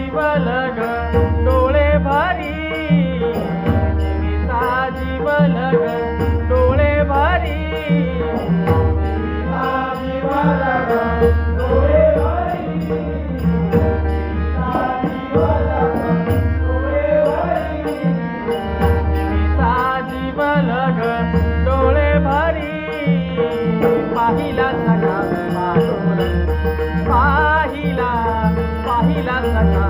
Jewel ग डोळे भारी. जीविता जीवल डोळे भारी. पाहिला सका पाहिला पाहिला सका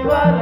Shiva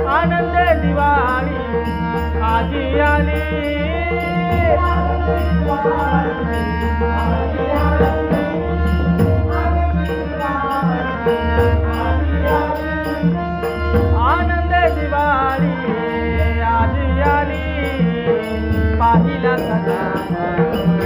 आनंद दिवाळी आजी आली. आनंद दिवाळी आजी आली. पाहिला सणा